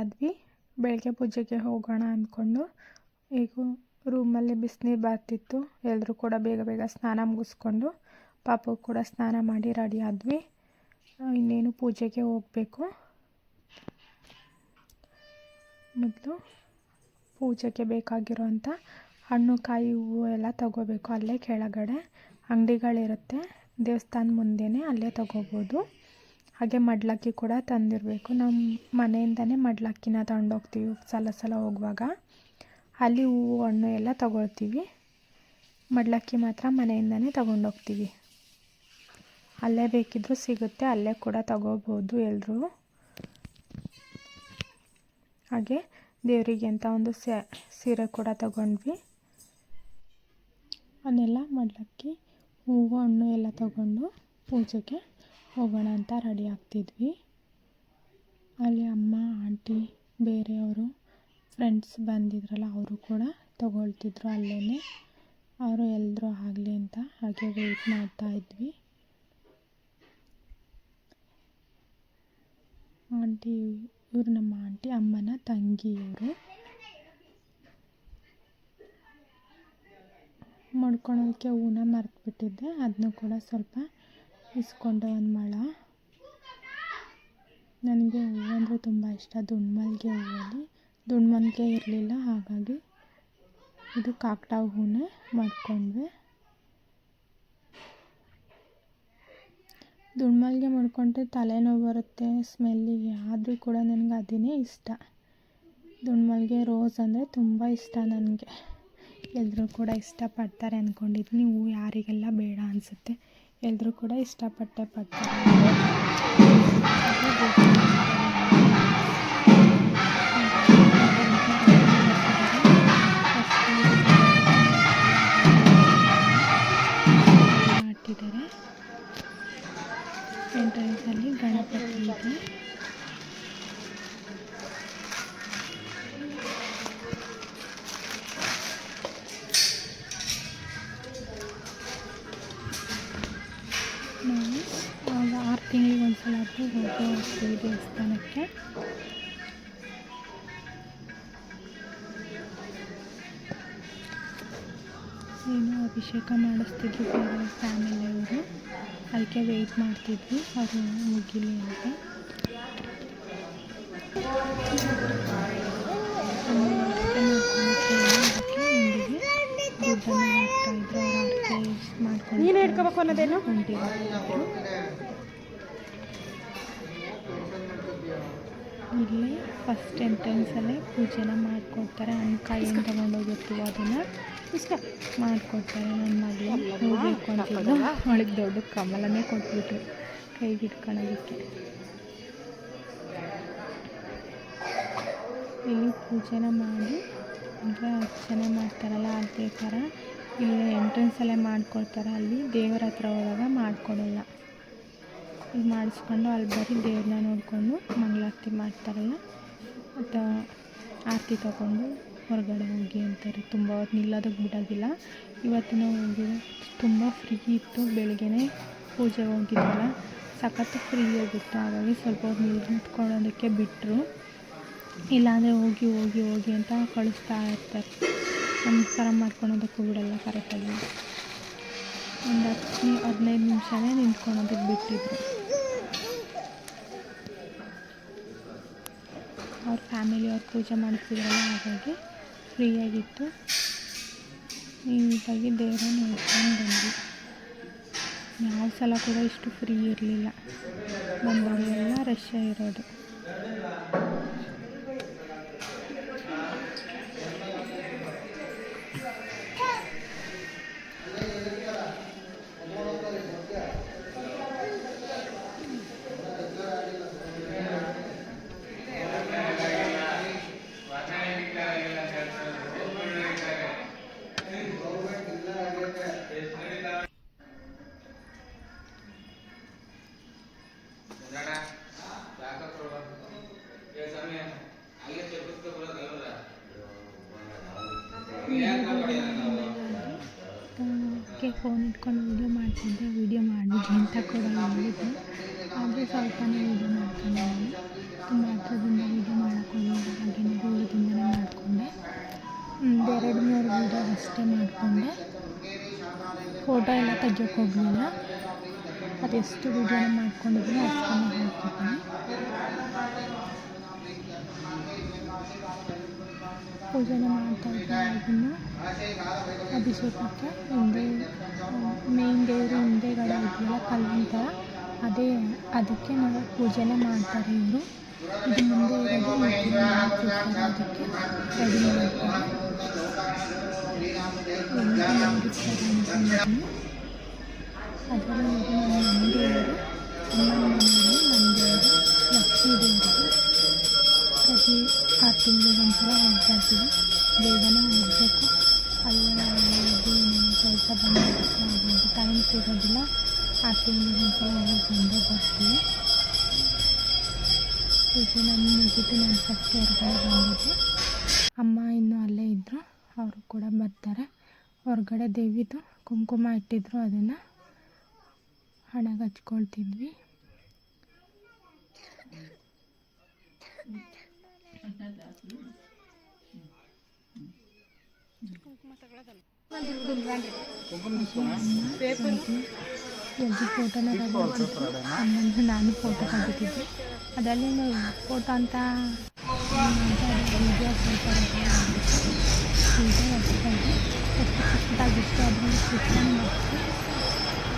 ಆದ್ವಿ ಬೆಳಗ್ಗೆ ಪೂಜೆಗೆ ಹೋಗೋಣ ಅಂದ್ಕೊಂಡು ಈಗ ರೂಮಲ್ಲಿ ಬಿಸಿನೀರು ಬರ್ತಿತ್ತು. ಎಲ್ಲರೂ ಕೂಡ ಬೇಗ ಬೇಗ ಸ್ನಾನ ಮುಗಿಸ್ಕೊಂಡು ಪಾಪು ಕೂಡ ಸ್ನಾನ ಮಾಡಿ ರೆಡಿ ಆದ್ವಿ. ಇನ್ನೇನು ಪೂಜೆಗೆ ಹೋಗಬೇಕು. ಮೊದಲು ಪೂಜೆಗೆ ಬೇಕಾಗಿರೋಂಥ ಹಣ್ಣು, ಕಾಯಿ, ಹೂವು ಎಲ್ಲ ತಗೋಬೇಕು. ಅಲ್ಲೇ ಕೆಳಗಡೆ ಅಂಗಡಿಗಳಿರುತ್ತೆ. ದೇವಸ್ಥಾನ ಮುಂದೆಯೇ ಅಲ್ಲೇ ತಗೋಬೋದು. ಹಾಗೆ ಮಡ್ಲಕ್ಕಿ ಕೂಡ ತಂದಿರಬೇಕು. ನಮ್ಮ ಮನೆಯಿಂದನೇ ಮಡ್ಲಕ್ಕಿನ ತಗೊಂಡೋಗ್ತೀವಿ ಸಲ ಸಲ ಹೋಗುವಾಗ. ಅಲ್ಲಿ ಹೂವು, ಹಣ್ಣು ಎಲ್ಲ ತಗೊಳ್ತೀವಿ. ಮಡ್ಲಕ್ಕಿ ಮಾತ್ರ ಮನೆಯಿಂದನೇ ತಗೊಂಡೋಗ್ತೀವಿ. ಅಲ್ಲೇ ಬೇಕಿದ್ದರೂ ಸಿಗುತ್ತೆ, ಅಲ್ಲೇ ಕೂಡ ತಗೋಬೋದು ಎಲ್ಲರೂ ಹಾಗೆ ದೇವರಿಗೆ ಅಂತ ಒಂದು ಸೀರೆ ಕೂಡ ತಗೊಂಡ್ವಿ. ಅದನ್ನೆಲ್ಲ ಮಡ್ಲಕ್ಕಿ, ಹೂವು, ಹಣ್ಣು ಎಲ್ಲ ತಗೊಂಡು ಪೂಜೆಗೆ. ಹೋಗೋಣ ಅಂತ ರೆಡಿ ಆಗ್ತಿದ್ವಿ. ಅಲ್ಲಿ ಅಮ್ಮ, ಆಂಟಿ, ಬೇರೆಯವರು ಫ್ರೆಂಡ್ಸ್ ಬಂದಿದ್ರಲ್ಲ, ಅವರು ಕೂಡ ತಗೊಳ್ತಿದ್ರು ಅಲ್ಲೇ ಅವರು ಎಲ್ಲರೂ ಆಗಲಿ ಅಂತ ಹಾಗೆ ವೆಯ್ಟ್ ಮಾಡ್ತಾ ಇದ್ವಿ. ಆಂಟಿ, ಇವರು ನಮ್ಮ ಆಂಟಿ, ಅಮ್ಮನ ತಂಗಿಯವರು. ಮಡ್ಕೊಳೋಕ್ಕೆ ಹೂನ ಮರೆತುಬಿಟ್ಟಿದ್ದೆ. ಅದನ್ನು ಕೂಡ ಸ್ವಲ್ಪ ಇಸ್ಕೊಂಡೆ ಒಂದು ಮೊಳ ನನಗೆ ಹೂವು ಅಂದರೆ ತುಂಬ ಇಷ್ಟ. ದುಂಡು ಹೂವಲ್ಲಿ. ದುಂಡು ಇರಲಿಲ್ಲ, ಹಾಗಾಗಿ ಇದು ಕಾಕಡಾ ಹೂವನ್ನೇ ಮಾಡ್ಕೊಂಡ್ವಿ. ದುಂಡು ಮಲ್ಲಿಗೆ ಮಾಡ್ಕೊಂಡ್ರೆ ತಲೆನೋವು ಬರುತ್ತೆ, ಸ್ಮೆಲ್ಲಿಗೆ. ಆದರೂ ಕೂಡ ನನಗೆ ಅದೇ ಇಷ್ಟ. ದುಂಡು ಮಲ್ಲಿಗೆ ರೋಸ್ ಅಂದರೆ ತುಂಬ ಇಷ್ಟ ನನಗೆ. ಎಲ್ಲರೂ ಕೂಡ ಇಷ್ಟಪಡ್ತಾರೆ ಅಂದ್ಕೊಂಡಿದ್ದೀನಿ ಹೂವು ಯಾರಿಗೆಲ್ಲ ಬೇಡ ಅನಿಸುತ್ತೆ. ಎಲ್ಲರೂ ಕೂಡ ಇಷ್ಟಪಟ್ಟೆ ಪಡ್ತಾರೆ ಅಭಿಷೇಕ ಮಾಡಿಸ್ತಿದ್ರು ಫ್ಯಾಮಿಲಿ ಫ್ಯಾಮಿಲಿಯವರು. ಅದಕ್ಕೆ ವೆಯ್ಟ್ ಮಾಡ್ತಿದ್ವಿ ಅದು ಮುಗಿಲಿ ಅಂತ. ನೀನು ಹಿಡ್ಕೋಬೇಕು ಅನ್ನೋದೇನು? ಹೊಂಟಿದ್ರು ಇಲ್ಲಿ ಫಸ್ಟ್ ಎಂಟ್ರೆನ್ಸಲ್ಲೇ ಪೂಜೆನ ಮಾಡಿಕೊಡ್ತಾರೆ. ಹಣ್ಣುಕಾಯಿ ಏನು ತೊಗೊಂಡೋಗಿರ್ತೀವೋ ಅದನ್ನು. ಇಷ್ಟ ಮಾಡಿಕೊಡ್ತಾರೆ ನನ್ನ ಮಗಳು ಹೋಗ್ಬೇಕು ಅಂತಿದ್ದು ಅವಳಿಗೆ ದೊಡ್ಡ ಕಮಲನೇ ಕೊಟ್ಬಿಟ್ರು. ಕೈಗೆ ಇಟ್ಕೊಳ್ಳೋದಕ್ಕೆ ಇಲ್ಲಿ ಪೂಜೆನ ಮಾಡಿ ಅಂದರೆ ಅರ್ಚನೆ ಮಾಡ್ತಾರಲ್ಲ ಅದೇ ಥರ ಇಲ್ಲಿ ಎಂಟ್ರೆನ್ಸಲ್ಲೇ ಮಾಡ್ಕೊಡ್ತಾರೆ. ಅಲ್ಲಿ ದೇವರ ಹತ್ರ ಹೋದಾಗ ಮಾಡಿಕೊಡಲ್ಲ. ಇದು ಮಾಡಿಸ್ಕೊಂಡು ಅಲ್ಲಿ ಬರೀ ದೇವ್ರನ್ನ ನೋಡಿಕೊಂಡು ಮಂಗಳಾರತಿ ಮಾಡ್ತಾರಲ್ಲ, ಮತ್ತು ಆರತಿ ತಗೊಂಡು ಹೊರಗಡೆ ಹೋಗಿ ಅಂತಾರೆ. ತುಂಬ ಹೊತ್ತು ನಿಲ್ಲೋದಕ್ಕೆ ಬಿಡೋದಿಲ್ಲ. ಇವತ್ತಿನ ಹೋಗಿ ತುಂಬ ಫ್ರೀ ಇತ್ತು. ಬೆಳಗ್ಗೆನೇ ಪೂಜೆ ಹೋಗಿದ್ದಲ್ಲ ಸಖತ್ತು ಫ್ರೀ ಆಗಿತ್ತು. ಹಾಗಾಗಿ ಸ್ವಲ್ಪ ಹೊತ್ತು ನಿಂತ್ಕೊಳ್ಳೋದಕ್ಕೆ ಬಿಟ್ಟರು ಇಲ್ಲಾಂದರೆ ಹೋಗಿ ಹೋಗಿ ಹೋಗಿ ಅಂತ ಕಳಿಸ್ತಾ ಇರ್ತಾರೆ. ನಮಸ್ಕಾರ ಮಾಡ್ಕೊಳೋದಕ್ಕೂ ಬಿಡಲ್ಲ ಕರೆಕ್ಟಾಗಿ ಒಂದು ಹತ್ತು, ಹದಿನೈದು ನಿಮಿಷನೇ ನಿಂತ್ಕೊಳೋದಕ್ಕೆ ಬಿಟ್ಟಿದ್ರು. ಅವ್ರ ಫ್ಯಾಮಿಲಿಯವ್ರು ಪೂಜೆ ಮಾಡ್ತಿದ್ರಲ್ಲ, ಹಾಗಾಗಿ ಫ್ರೀಯಾಗಿತ್ತು ನೀಟಾಗಿ ದೇವರ ನೋಡ್ಕೊಂಡು ಬಂದ್ವಿ. ಯಾವ ಸಲ ಕೂಡ ಇಷ್ಟು ಫ್ರೀ ಇರಲಿಲ್ಲ. ಬಂದವರೆಲ್ಲ ರಶ್ಶೇ ಇರೋದು ಅದಕ್ಕೆ ಫೋನ್ ಇಟ್ಕೊಂಡು ವೀಡಿಯೋ ಮಾಡ್ತಿದ್ದೆ ವೀಡಿಯೋ ಮಾಡಿಬಿಡಿ ಅಂತ ಕೂಡ ಹೇಳಿದ್ರು ಆದರೆ ಸ್ವಲ್ಪನೇ ವೀಡಿಯೋ ಮಾಡ್ಕೊಂಡಿದ್ದೀನಿ ತುಂಬ ಹತ್ರದಿಂದ ವೀಡಿಯೋ ಮಾಡೋಕ್ಕೋಗಿಲ್ಲ ಹಾಗೆಯೇ ದೂರದಿಂದಲೇ ಮಾಡಿಕೊಂಡೆ ಒಂದು ಎರಡು ಮೂರು ವೀಡಿಯೋ ಅಷ್ಟೇ ಮಾಡಿಕೊಂಡೆ ಫೋಟೋ ಎಲ್ಲ ತೆಗಿಯೋಕೆ ಹೋಗಲಿಲ್ಲ ಅದೆಷ್ಟು ವೀಡಿಯೋನ ಮಾಡ್ಕೊಂಡಿದ್ದೀನಿ ಅಷ್ಟನ್ನು ಹಾಕಿದ್ದೀನಿ ಪೂಜೆನ ಮಾಡ್ತಾಯಿದ್ದೆ ಆಗಿನ್ನು ಅಭಿಷೇಕಕ್ಕೆ ಹಿಂದೆ ಮೇನ್ ದೇವರು ಹಿಂದೆಗಡೆ ಇದೆಯಲ್ಲ ಕಲ್ಲಿನ ಥರ ಅದೇ ಅದಕ್ಕೆ ನಾವು ಪೂಜೆನ ಮಾಡ್ತಾರೆ ಇವರು ಇದು ಮುಂದೆ ಇರೋದು ಮೂರ್ತಿನ ಮಾಡ್ತಿರ್ತಾರೆ ಅದಕ್ಕೆ ರೆಡಿ ಮಾಡ್ತಾರೆ ಎಲ್ಲ ಮಾಡಿರ್ತಾರೆ ಅಂದ್ಕೊಂಡಿದ್ದೀನಿ ಅದರಲ್ಲಿ ಇದು ನಮ್ಮ ಮನೆದೇವರು ಅಮ್ಮನ ಮನೆಯಲ್ಲಿ ನಮ್ಮ ದೇವರು ಲಕ್ಷ್ಮೀ ದೇವರು ಪ್ರತಿ ಆರು ತಿಂಗಳಿಗೆ ಒಂದ್ಸಲ ಹೋಗ್ತಾ ಇರ್ತೀವಿ. ಬೇಗನೆ ಹೋಗಬೇಕು. ಅಲ್ಲಿ ಕೆಲಸ ಹಾಗಾಗಿ ಟೈಮ್ ಸಿಗೋದಿಲ್ಲ. ಆರು ಒಂಥರ ಹೋಗಿ ಬಂದೇ ಬರ್ತೀವಿ. ಇದು ನಾನು ಮುಗಿದು ನಾನು ಫಸ್ಟ್ ಹೊರಗಡೆ ಬಂದಿದ್ದೆ. ಅಮ್ಮ ಇನ್ನೂ ಅಲ್ಲೇ ಇದ್ದರು ಅವರು ಕೂಡ ಬರ್ತಾರೆ. ಹೊರಗಡೆ ದೇವಿದು ಕುಂಕುಮ ಇಟ್ಟಿದ್ರು ಅದನ್ನು ಹಣೆಗೆ ಹಚ್ಕೊಳ್ತಿದ್ವಿ ಎಲ್ರು ಫೋಟೋನ ಅಮ್ಮಂದು ನಾನು ಫೋಟೋ ತೆಗಿತಿದ್ದೆ ಅದರಲ್ಲಿ ಫೋಟೋ ಅಂತ ಹೊಸ್ದಾಗಿ ಎಷ್ಟು ಅದರಲ್ಲಿ ಚಿಕನ್ ಮತ್ತು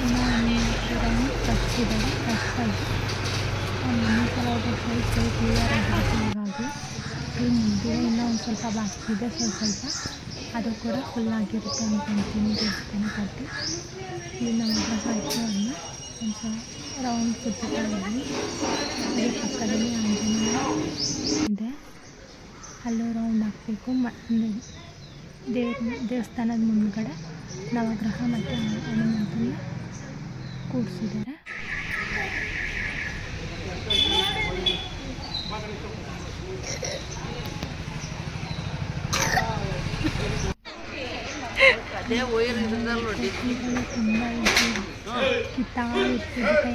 ಇನ್ನೂ ಫಸ್ಟ್ ಇದ್ದಾರೆ ಸೈಡ್ ಕೈ ಕ್ಲಿಯರ್ ಆಗಿರುತ್ತೆ ಮುಗಿದಿದೆ ಇನ್ನೂ ಒಂದು ಸ್ವಲ್ಪ ಬಾಕಿ ಇದೆ ಸ್ವಲ್ಪ ಸ್ವಲ್ಪ ಅದು ಕೂಡ ಫುಲ್ ಆಗಿರುತ್ತೆ ಅಂದ್ಕೊಳ್ತೀನಿ ದೇವಸ್ಥಾನ ಕಟ್ಟಿ ಇಲ್ಲಿ ನಮ್ಮ ಹಾಕಿ ಅನ್ನ ಒಂದು ಸಲ ರೌಂಡ್ ಸುತ್ತಾ ಇದ್ವಿ ಅದೇ ಪಕ್ಕದಲ್ಲಿ ಆಂಜನೇಯ ಇದೆ ಅಲ್ಲೂ ರೌಂಡ್ ಹಾಕಬೇಕು ಮ ದೇವ್ರ ದೇವಸ್ಥಾನದ ಮುಂದ್ಗಡೆ ನವಗ್ರಹ ಮತ್ತು ಹನುಮಂತನ ಕೂಡಿಸಿದ್ದಾರೆ ಈಗಲೂ ತುಂಬ ಇದು ಕಿತ್ತಾ ಇರ್ತಿದ್ದು ಕೈ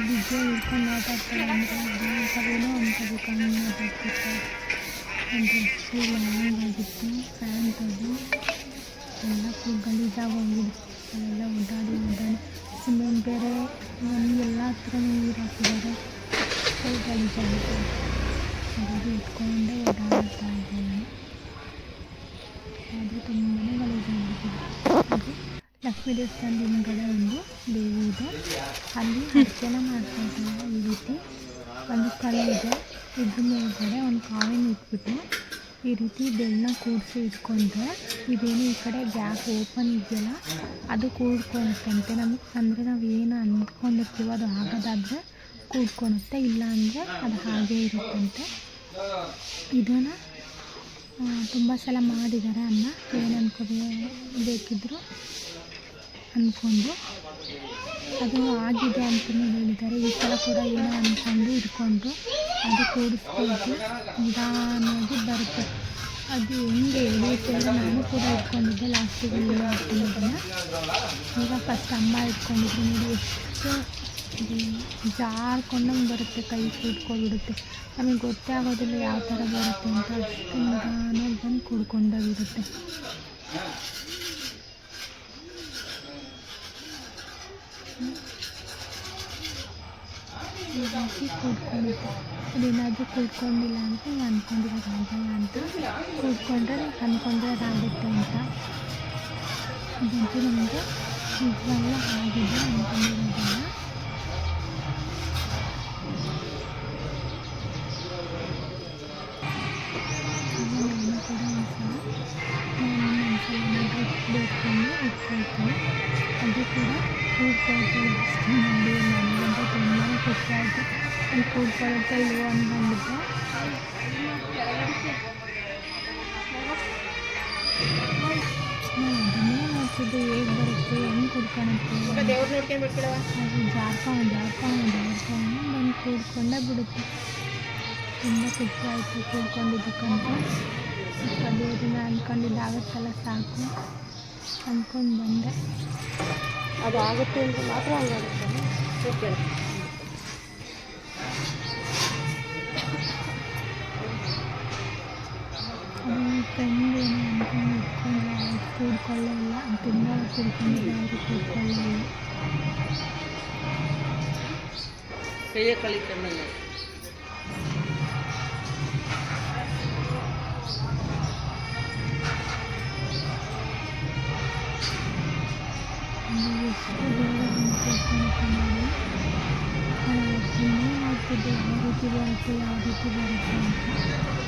ಬಿದ್ದು ಹಿಡ್ಕೊಂಡು ಮಾತಾಡ್ತಾರೆ ಅಂದರೆ ಅಂಥವೇನೋ ಕಣ್ಣು ಮಾತಾಡ್ತಿರ್ತಾರೆ ಪ್ಯಾಂಟ್ ಅದು ಎಲ್ಲ ಫುಲ್ ಗಲೀಜಾಗಿ ಹೋಗಿದೆ ಅಲ್ಲೆಲ್ಲ ಓಡಾಡಿ ಸುಮ್ಮನೆ ಬೇರೆ ಎಲ್ಲ ಹತ್ರ ನೀರು ಹಾಕಿದ್ದಾರೆ ಫುಲ್ ಗಲೀಜಾಗಿದೆ ಹಾಗಾಗಿ ಇಟ್ಕೊಂಡೇ ಓಡಾಡ್ತಾ ಇದ್ದೀನಿ ಅದು ತುಂಬಾ ಗಲೀಜಾಗಿಬಿಟ್ಟಿದೆ ಹಾಗೆ ಲಕ್ಷ್ಮೀ ದೇವಸ್ಥಾನದ ಒಂದು ದೇವಿ ಇದೆ ಅಲ್ಲಿ ಅರ್ಚನೆ ಮಾಡ್ತಾ ಇದ್ದಾರೆ ಈ ರೀತಿ. ಒಂದು ಕಲ್ಲು ಇದೆ. ಇದ್ರ ಮೇಲ್ಗಡೆ ಒಂದು ಕಾಯಿನ್ ಇಟ್ಬಿಟ್ಟು ಈ ರೀತಿ ಬೆಳ್ಳನ ಕೂಡಿಸಿ ಇಟ್ಕೊಂಡ್ರೆ ಇದೇನು ಈ ಕಡೆ ಗ್ಯಾಪ್ ಓಪನ್ ಇದೆಯಲ್ಲ, ಅದು ಕೂಡ್ಕೊಳುತ್ತಂತೆ ನಮಗೆ ಅಂದರೆ ನಾವು ಏನು ಅಂದ್ಕೊಂಡಿರ್ತೀವೋ ಅದು ಆಗೋದಾದರೆ ಕೂಡ್ಕೊಳುತ್ತೆ ಇಲ್ಲ ಅಂದರೆ ಅದು ಹಾಗೇ ಇರುತ್ತಂತೆ. ಇದನ್ನು ತುಂಬ ಸಲ ಮಾಡಿದ್ದಾರೆ ಅಮ್ಮ ಏನು ಅನ್ಕೋಬೇ ಬೇಕಿದ್ದರೂ ಅಂದ್ಕೊಂಡು ಅದು ಆಗಿದೆ ಅಂತಲೂ ಹೇಳಿದ್ದಾರೆ. ಈ ಸಲ ಕೂಡ ಏನೋ ಅಂದ್ಕೊಂಡು ಇಟ್ಕೊಂಡು ಅದು ಕೂಡಿಸ್ಕೊಂಡು ನಿಧಾನವಾಗಿ ಬರುತ್ತೆ. ಅದು ಹೆಂಗೆ ಎಳೆಯುತ್ತೆ ಅಂದರೆ ನಾನು ಕೂಡ ಇಟ್ಕೊಂಡಿದ್ದೆ ಲಾಸ್ಟಿಗೆ ಅಂತ ಈಗ ಫಸ್ಟ್ ಅಮ್ಮ ಇಟ್ಕೊಂಡಿದ್ರು ನೋಡಿ, ಎಷ್ಟು ಜಾರ್ಕೊಂಡಂಗೆ ಬರುತ್ತೆ, ಕೈ ಕುಡ್ಕೊಬಿಡುತ್ತೆ ನಮಗೆ ಗೊತ್ತೇ ಆಗೋದಿಲ್ಲ ಯಾವ ಥರ ಬರುತ್ತೆ ಅಂತ. ಅಷ್ಟು ನಿಧಾನವಾಗಿ ಬಂದು ಕುಡ್ಕೊಂಡಾಗಿರುತ್ತೆ. ಹೀಗಾಗಿ ಕೂಡ್ಕೊಳ್ಳುತ್ತೆ ಅದೇನಾದರೂ ಕುಡ್ಕೊಂಡಿಲ್ಲ ಅಂತ ಅಂದ್ಕೊಂಡಿರೋದು ಅಂದ್ಕೊಂಡಿರೋದಾಗಲ್ಲ ಅಂತ. ಕೂಡ್ಕೊಂಡ್ರೆ ಅಂದ್ಕೊಂಡಿರೋದಾಗುತ್ತೆ ಅಂತ. ಇದಂತೂ ನಮಗೆ ನಿಜವಾಗ್ಲೂ ಆಗಿದೆ ಅಂದ್ಕೊಂಡಿರೋದಲ್ಲ ಇಟ್ಕೊಳ್ತೀನಿ ಅದು ಕೂಡ ಕೂಡ್ಕೊಳ್ತೀನಿ ಅಷ್ಟೇ ನೋಡಿ ನನಗಂತೂ ತುಂಬಾ ಖುಷಿ ಆಯಿತು ಅಲ್ಲಿ ಕೂಡ್ಕೊಳ್ಳುತ್ತೆ ಇಲ್ವೋ ಅಂದ್ಕೊಂಡ್ಬಿಟ್ಟೆ ಅದನ್ನೇ ನೋಡ್ತಿದ್ದೆ ಹೇಗೆ ಬರುತ್ತೆ ಹೆಂಗೆ ಕೂಡ್ಕೊಳುತ್ತೆ ಅದು ಜಾರ್ಕೊಂಡು ಜಾರ್ಕೊಂಡು ಜಾರ್ಕೊಂಡು ಬಂದು ಕೂಡ್ಕೊಂಡೇ ಬಿಡುತ್ತೆ. ತುಂಬ ಖುಷಿ ಆಯಿತು ಕೂಡ್ಕೊಂಡಿದ್ದಕ್ಕಂತ ದೇವ್ರನ್ನ ಅಂದ್ಕೊಂಡಿದ್ದು ಅಂದ್ಕೊಂಡಿದ್ದಾಗತ್ತಲ್ಲ ಸಾಕು. ಅಂದ್ಕೊಂಡು ಬಂದೆ ಅದು ಆಗುತ್ತೆ ಅಂತ ಮಾತ್ರ ಹಂಗಾಗುತ್ತೆ ಓಕೆ ಅಂದ್ಕೊಂಡು ಇಟ್ಕೊಂಡ್ರೆ ಅವ್ರು ಕೂಡ್ಕೊಳ್ಳಲ್ಲ ತುಂಬ ತಿಳ್ಕೊಂಡ್ರೆ ಅವರು ಕೂಡ್ಕೊಳ್ಳಲ್ಲ ಕೈಯ ಕಳಿ ಆಗ್ತಿದೆ ಯಾವ ರೀತಿ ಬರುತ್ತೆ ಯಾವ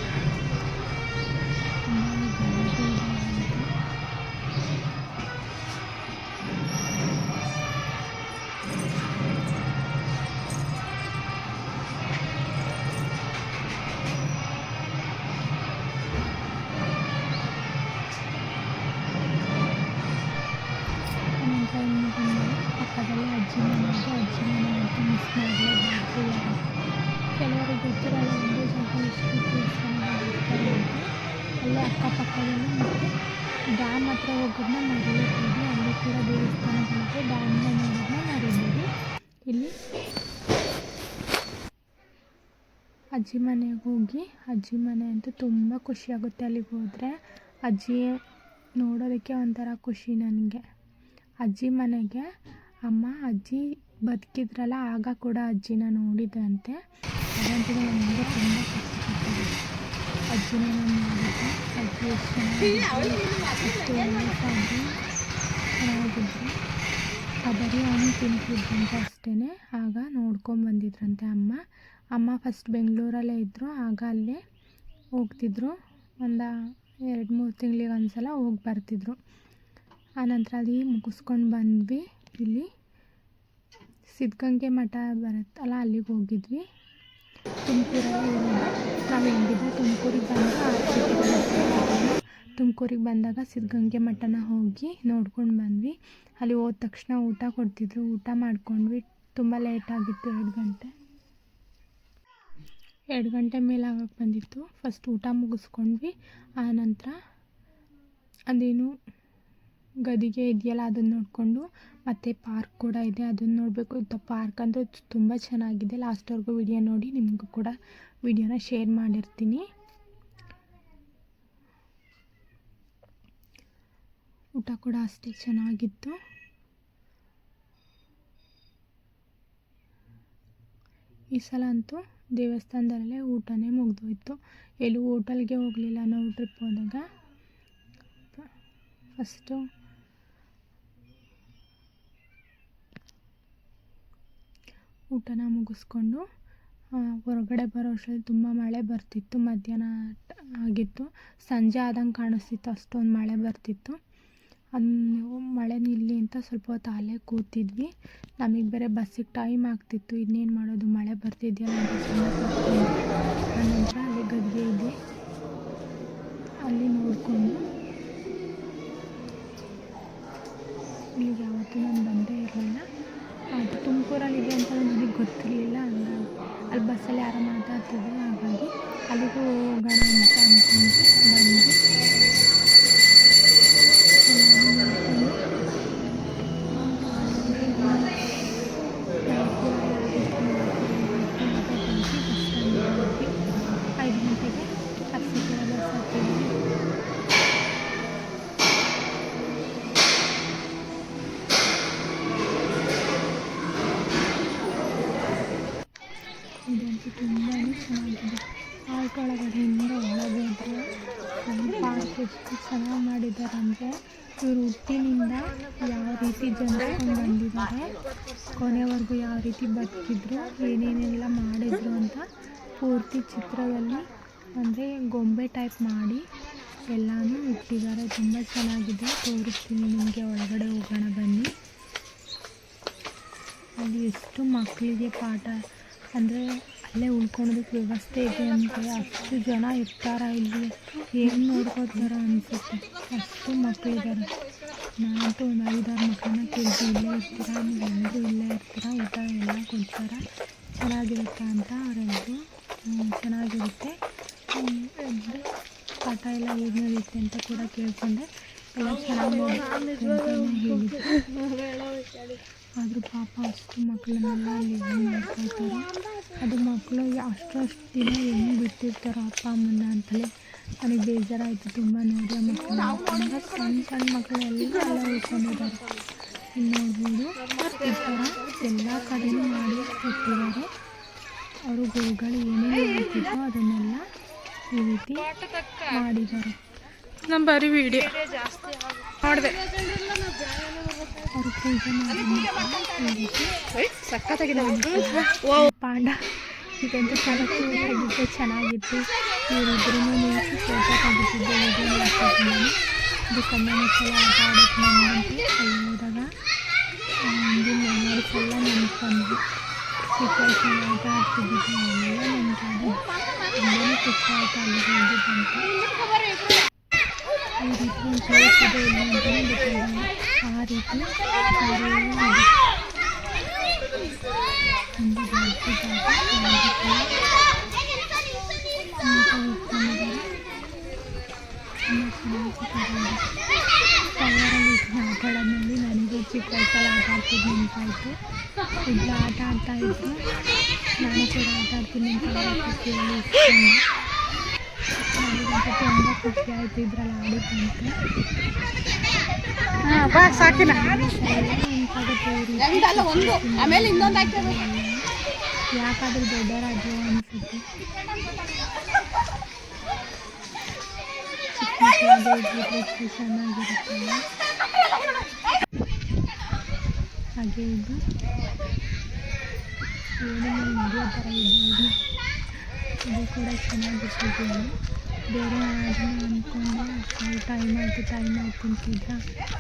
ಅಜ್ಜಿ ಮನೆಗೆ ಹೋಗಿ, ಅಜ್ಜಿ ಮನೆ ಅಂತೂ ತುಂಬ ಖುಷಿಯಾಗುತ್ತೆ ಅಲ್ಲಿಗೆ ಹೋದರೆ. ಅಜ್ಜಿ ನೋಡೋದಕ್ಕೆ ಒಂಥರ ಖುಷಿ ನನಗೆ. ಅಜ್ಜಿ ಮನೆಗೆ, ಅಮ್ಮ, ಅಜ್ಜಿ ಬದುಕಿದ್ರಲ್ಲ, ಆಗ ಕೂಡ ಅಜ್ಜಿನ ನೋಡಿದ್ರಂತೆ. ಅದಂತೂ ನನಗೆ ತುಂಬ ಅಜ್ಜಿನ ನೋಡಿದ್ದೆ. ಅಜ್ಜಿ ಎಷ್ಟು ಆ ಬರೀ ಹಣ್ಣು ತಿಂತಿದ್ರಂತೆ ಅಷ್ಟೇ ಆಗ ನೋಡ್ಕೊಂಬಂದಿದ್ರಂತೆ ಅಮ್ಮ. ಅಮ್ಮ ಫಸ್ಟ್ ಬೆಂಗಳೂರಲ್ಲೇ ಇದ್ದರು ಆಗ ಅಲ್ಲೇ ಹೋಗ್ತಿದ್ರು. ಒಂದು ಎರಡು ಮೂರು ತಿಂಗ್ಳಿಗೆ ಒಂದು ಸಲ ಹೋಗಿ ಬರ್ತಿದ್ರು. ಆನಂತರ ಅಲ್ಲಿ ಮುಗಿಸ್ಕೊಂಡು ಬಂದ್ವಿ. ಇಲ್ಲಿ ಸಿದ್ಧಗಂಗೆ ಮಠ ಬರುತ್ತಲ್ಲ ಅಲ್ಲಿಗೆ ಹೋಗಿದ್ವಿ. ತುಮಕೂರಲ್ಲಿ ನಾವು ಹೆಂಗಿದ್ರು ತುಮಕೂರಿಗೆ ಬಂದಾಗ ತುಮಕೂರಿಗೆ ಬಂದಾಗ ಸಿದ್ಧಗಂಗೆ ಮಠನ ಹೋಗಿ ನೋಡ್ಕೊಂಡು ಬಂದ್ವಿ. ಅಲ್ಲಿ ಹೋದ ತಕ್ಷಣ ಊಟ ಕೊಡ್ತಿದ್ರು. ಊಟ ಮಾಡ್ಕೊಂಡ್ವಿ. ತುಂಬ ಲೇಟ್ ಆಗಿತ್ತು, ಎರಡು ಗಂಟೆ. ಎರಡು ಗಂಟೆ ಮೇಲೆ ಬಂದಿತ್ತು. ಫಸ್ಟ್ ಊಟ ಮುಗಿಸ್ಕೊಂಡ್ವಿ. ಆನಂತರ ಅದೇನು ಗದಿಗೆ ಇದೆಯಲ್ಲ ಅದನ್ನು ನೋಡಿಕೊಂಡು ಮತ್ತು ಪಾರ್ಕ್ ಕೂಡ ಇದೆ, ಅದನ್ನು ನೋಡಬೇಕು. ಪಾರ್ಕ್ ಅಂದರೆ ತುಂಬ ಚೆನ್ನಾಗಿದೆ. ಲಾಸ್ಟ್ವರೆಗೂ ವಿಡಿಯೋ ನೋಡಿ, ನಿಮಗೂ ಕೂಡ ವಿಡಿಯೋನ ಶೇರ್ ಮಾಡಿರ್ತೀನಿ. ಊಟ ಕೂಡ ಅಷ್ಟೇ ಚೆನ್ನಾಗಿತ್ತು. ಈ ಸಲ ಅಂತೂ ದೇವಸ್ಥಾನದಲ್ಲೇ ಊಟನೇ ಮುಗಿದೋಯ್ತು. ಎಲ್ಲೂ ಓಟಲ್ಗೆ ಹೋಗಲಿಲ್ಲ ನಾವು ಟ್ರಿಪ್ ಹೋದಾಗ. ಫಸ್ಟು ಊಟನ ಮುಗಿಸ್ಕೊಂಡು ಹೊರಗಡೆ ಬರೋ ಅಷ್ಟರಲ್ಲಿ ತುಂಬ ಮಳೆ ಬರ್ತಿತ್ತು. ಮಧ್ಯಾಹ್ನ ಆಗಿತ್ತು. ಸಂಜೆ ಆದಂಗೆ ಕಾಣಿಸ್ತಿತ್ತು, ಅಷ್ಟೊಂದು ಮಳೆ ಬರ್ತಿತ್ತು. ಅದು ಮಳೆ ನಿಲ್ಲಿ ಅಂತ ಸ್ವಲ್ಪ ಹೊತ್ತು ಅಲ್ಲೇ ಕೂತಿದ್ವಿ. ನಮಗೆ ಬೇರೆ ಬಸ್ಸಿಗೆ ಟೈಮ್ ಆಗ್ತಿತ್ತು. ಇನ್ನೇನು ಮಾಡೋದು? ಮಳೆ ಬರ್ತಿದೆಯಲ್ಲ ಆನಂತರ ಅಲ್ಲಿ ಗದ್ದೆ ಇದೆ. ಅಲ್ಲಿ ನೋಡಿಕೊಂಡು ಇಲ್ಲಿಗೆ ಯಾವತ್ತೂ ನಾನು ಬಂದೇ ಇರಲಿಲ್ಲ. ಅದು ತುಮಕೂರಲ್ಲಿದೆ ಅಂತ ನನಗೆ ಗೊತ್ತಿರಲಿಲ್ಲ ಇದಂತೂ ತುಂಬಾ ಚೆನ್ನಾಗಿದೆ ಪಾರ್ಕ್ ಒಳಗಡೆಯಿಂದ ಒಳಗೋದ್ರೆ ಪಾರ್ಕ್ ಎಷ್ಟು ಚೆನ್ನಾಗಿ ಮಾಡಿದ್ದಾರೆ ಅಂದರೆ ಇವರು ಹುಟ್ಟಿನಿಂದ ಯಾವ ರೀತಿ ಜನಿಸ್ಕೊಂಡು ಬಂದಿದ್ದಾರೆ, ಕೊನೆವರೆಗೂ ಯಾವ ರೀತಿ ಬದುಕಿದ್ರು, ಏನೇನೆಲ್ಲ ಮಾಡಿದ್ರು ಅಂತ ಪೂರ್ತಿ ಚಿತ್ರದಲ್ಲಿ ಅಂದರೆ ಗೊಂಬೆ ಟೈಪ್ ಮಾಡಿ ಎಲ್ಲನೂ ಇಟ್ಟಿದ್ದಾರೆ. ತುಂಬ ಚೆನ್ನಾಗಿದೆ. ತೋರಿಸ್ತೀನಿ ನಿಮಗೆ ಒಳಗಡೆ ಹೋಗೋಣ, ಬನ್ನಿ. ಅಲ್ಲಿ ಎಷ್ಟು ಮಕ್ಕಳಿಗೆ ಪಾಠ ಅಂದರೆ ಅಲ್ಲೇ ಉಳ್ಕೊಳೋದಕ್ಕೆ ವ್ಯವಸ್ಥೆ ಇದೆ ಅಂತ. ಅಷ್ಟು ಜನ ಇರ್ತಾರ ಇಲ್ಲಿ? ಏನು ನೋಡ್ಕೋತಾರೆ ಅನಿಸುತ್ತೆ. ಅಷ್ಟು ಮಕ್ಕಳಿದ್ದಾರೆ ನಾನಂತೂ ಒಂದು ಐದಾರು ಮಕ್ಕಳನ್ನ ಕೇಳಿದ್ವಿ ಇಲ್ಲೇ ಇರ್ತೀರಾ? ನೀವೆಲ್ಲರೂ ಇಲ್ಲೇ ಇರ್ತೀರಾ? ಊಟ ಎಲ್ಲ ಕೊಡ್ತಾರೆ? ಚೆನ್ನಾಗಿರುತ್ತೆ ಅಂತ ಅವರೆಲ್ಲರೂ ಚೆನ್ನಾಗಿರುತ್ತೆ. ಪಾಠ ಎಲ್ಲ ಹೇಗೆ ನಡೆಯುತ್ತೆ ಅಂತ ಕೂಡ ಕೇಳಿಕೊಂಡೆ. ಎಲ್ಲ ಚೆನ್ನಾಗಿ ಹೇಳಿದ್ರು. ಆದರೂ ಪಾಪ ಅಷ್ಟು ಮಕ್ಕಳನ್ನೆಲ್ಲ ಅಲ್ಲಿ ನೋಡ್ಕೊಳ್ತಾರೆ ಅದು ಮಕ್ಕಳು ಅಷ್ಟು ಅಷ್ಟು ದಿನ ಹೆಂಗೆ ಬಿಟ್ಟಿರ್ತಾರೋ ಅಪ್ಪ, ಅಮ್ಮನ ಅಂತಲೇ ನನಗೆ ಬೇಜಾರಾಯಿತು ತುಂಬ ನೋಡಿ ಆ ಮಕ್ಕಳು ತುಂಬ ಸಣ್ಣ ಸಣ್ಣ ಮಕ್ಕಳಲ್ಲಿ ಎಲ್ಲ ಉಳ್ಕೊಂಡಿದ್ದಾರೆ. ನೋಡ್ಬೋದು, ಈ ಥರ ಎಲ್ಲ ಕಡೆಯೂ ಮಾಡಿ ಇಟ್ಟಿದ್ದಾರೆ ಅವರು ಗುರುಗಳು ಏನೇನು ಹೇಳ್ತಿದ್ರು ಅದನ್ನೆಲ್ಲ ಈ ರೀತಿ ಮಾಡಿದ್ದಾರೆ. ನಮ್ಮ ಬರೀ ವಿಡಿಯೋ ಮಾಡಿದೆ ಅವರು ಪೂಜೆ ಮಾಡಿ ಈ ರೀತಿ ಸಖತ್ತಾಗಿದೆ ಪಾಂಡ ಇದಂತೂ చాలా ಕ್ಯೂಟಾಗಿತ್ತು ಚೆನ್ನಾಗಿತ್ತು ಇವರಿಬ್ಬರೂ ನಿಲ್ಲಿಸಿ ಫೋಟೋ ತೆಗಿತಿದ್ದೆ ವಿಡಿಯೋ ಮಾಡ್ತಿದ್ದೀನಿ ಇದು ಕಣ್ಣ ಮುಚ್ಚಲ ಆಟ ಆಡೋಕ್ಕೆ ನನಗಂತೂ ಅಲ್ಲಿ ಹೋದಾಗ ಹಿಂದಿನ ಮೆಮೊರೀಸ್ ಎಲ್ಲ ನೆನಪು ಬಂದ್ವಿ ಚಿಕ್ಕ ವಯಸ್ಸಲ್ಲಿ ಆಟ ಆಡ್ತಿದ್ದಿದ್ದು ಎಲ್ಲ ನೆನಪಾದ ತುಂಬಾ ಖುಷಿ ಆಯಿತು ಅಲ್ಲಿಗೆ ಹೋಗಿದ್ದಂತೆ ಈ ರೀತಿ ಒಂದು ಪ್ಲೇಸ್ ಇದೆ ಇಲ್ಲಿ ಅಂತಲೇ ಗೊತ್ತಿಲ್ಲ ಆ ರೀತಿ ಕಾರ್ಯವೂ ಇದೆ ತುಂಬ ದೊಡ್ಡ ಜಾಗ ಚೆನ್ನಾಗಿತ್ತು. ನೀಟಾಗಿ ಇಟ್ಕೊಂಡಿದ್ದಾರೆ. ತುಂಬ ಚೆನ್ನಾಗಿ ಕವರಲ್ಲಿ ಆಟ ಆಡೋದ್ರಲ್ಲಿ ನನಗೂ ಚಿಕ್ಕ ವಯಸ್ಸಲ್ಲಿ ಆಟ ಆಡ್ತಿದ್ದು ನೆನಪಾಯಿತು ಇಬ್ಬರು ಆಟ ಆಡ್ತಾ ಇದ್ರು ನಾನು ಕೂಡ ಆಟ ಆಡ್ತೀನಿ ಅಂತ ಖುಷಿಯಲ್ಲಿ ಇಸ್ಕೊಂಡು ನನಗಂತೂ ತುಂಬ ಖುಷಿ ಆಯಿತು ಇದ್ರಲ್ಲಿ ಆಡಿದ್ದಂತೆ ಬಾ ಆಮೇಲೆ ಇನ್ನೊಂದು ಯಾಕಾದ್ರೂ ದೊಡ್ಡವರಾದ್ರು ಅನ್ಸುತ್ತೆ ಚೆನ್ನಾಗಿರುತ್ತಲ್ಲ ಹಾಗೆ ಇದು. ಏನೇನು ನಡೆಯೋ ಥರ ಇದೆ. ಇದು ಕೂಡ ಚೆನ್ನಾಗಿಟ್ಟಿದ್ದೀನಿ ಬೇರೆ ಅದನ್ನ ಅಂದ್ಕೊಂಡು ಟೈಮ್ ಆಯಿತು ಟೈಮ್ ಆಯಿತು ಅಂತಿದ್ರ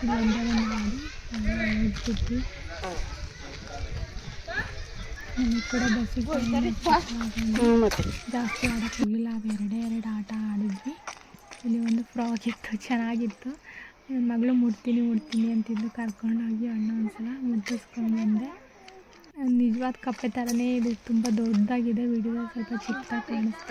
ಇದು ಒಂದರ ಮಾಡಿ ಇಟ್ಬಿಟ್ಟು ನನಗೆ ಕೂಡ ಬಸ್ಸಿಗೆ ಜಾಸ್ತಿ ಆಡೋಕ್ಕೆ ಹೋಗಲಿಲ್ಲ ಅವು ಎರಡೇ ಎರಡು ಆಟ ಆಡಿದ್ವಿ. ಇಲ್ಲಿ ಒಂದು ಫ್ರಾಕ್ ಇತ್ತು ಚೆನ್ನಾಗಿತ್ತು. ನನ್ನ ಮಗಳು ಮುಡ್ತೀನಿ ಮುಡ್ತೀನಿ ಅಂತಿದ್ದು. ಕರ್ಕೊಂಡೋಗಿ ಅಣ್ಣ ಒಂದ್ಸಲ ಮುದ್ದಿಸ್ಕೊಂಡು ಬಂದೆ. ನಿಜವಾದ ಕಪ್ಪೆ ಥರನೇ ಇದು. ತುಂಬ ದೊಡ್ಡದಾಗಿದೆ. ವಿಡಿಯೋ ಸ್ವಲ್ಪ ಚಿಕ್ಕದಾಗಿ ಕಾಣಿಸ್ತು